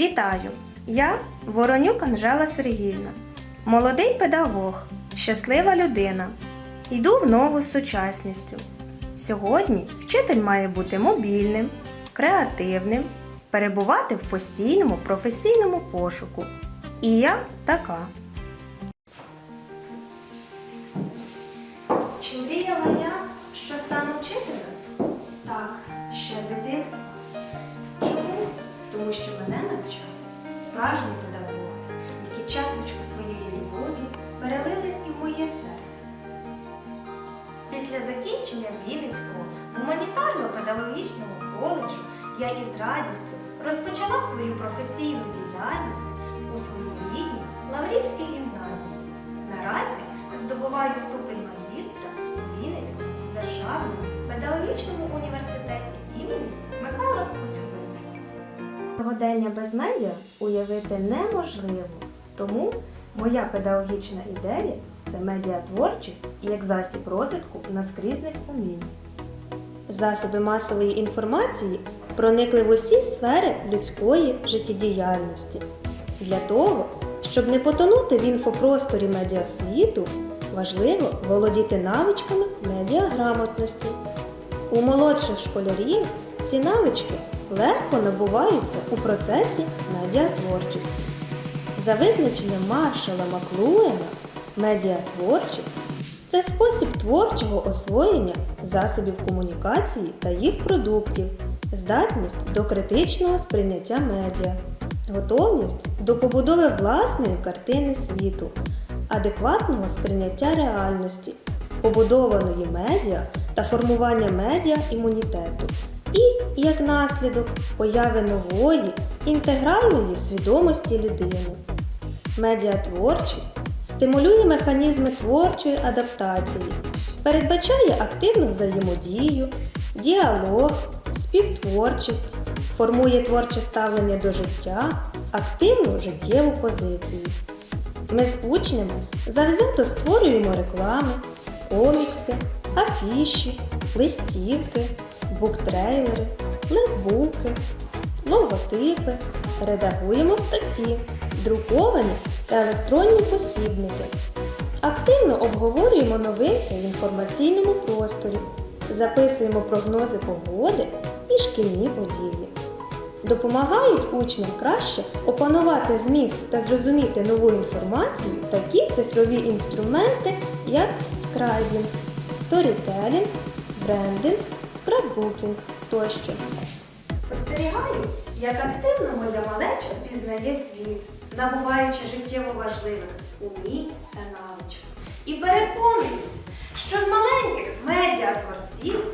Вітаю! Я Воронюк Анжела Сергіївна, молодий педагог, щаслива людина. Йду в ногу з сучасністю. Сьогодні вчитель має бути мобільним, креативним, перебувати в постійному професійному пошуку. І я така. Справжні педагоги, які часточку своєї любові перелили і в моє серце. Після закінчення Вінницького гуманітарно-педагогічного коледжу я із радістю розпочала свою професійну діяльність у своїй рідній Лаврівській гімназії. Наразі здобуваю ступень магістра у Вінницькому державному педагогічному університеті Сьогодення без медіа уявити неможливо, тому моя педагогічна ідея це медіатворчість як засіб розвитку наскрізних умінь. Засоби масової інформації проникли в усі сфери людської життєдіяльності. Для того, щоб не потонути в інфопросторі медіасвіту, важливо володіти навичками медіаграмотності. У молодших школярів ці навички легко набуваються у процесі медіатворчості. За визначенням Маршала Маклуена, медіатворчість це спосіб творчого освоєння засобів комунікації та їх продуктів, здатність до критичного сприйняття медіа, готовність до побудови власної картини світу, адекватного сприйняття реальності, побудованої медіа та формування медіа імунітету. І, як наслідок, появи нової інтегральної свідомості людини. Медіатворчість стимулює механізми творчої адаптації, передбачає активну взаємодію, діалог, співтворчість, формує творче ставлення до життя, активну життєву позицію. Ми з учнями завзято створюємо реклами, комікси, афіші, листівки, буктрейлери, лепбуки, логотипи, редагуємо статті, друковані та електронні посібники. Активно обговорюємо новинки в інформаційному просторі, записуємо прогнози погоди і шкільні події. Допомагають учням краще опанувати зміст та зрозуміти нову інформацію такі цифрові інструменти, як скрайбінг, сторітелінг, брендинг, скраббукінг тощо. Спостерігаю, як активно моя малеча пізнає світ, набуваючи життєво важливих умінь та навичок. І переконуюсь, що з маленьких медіатворців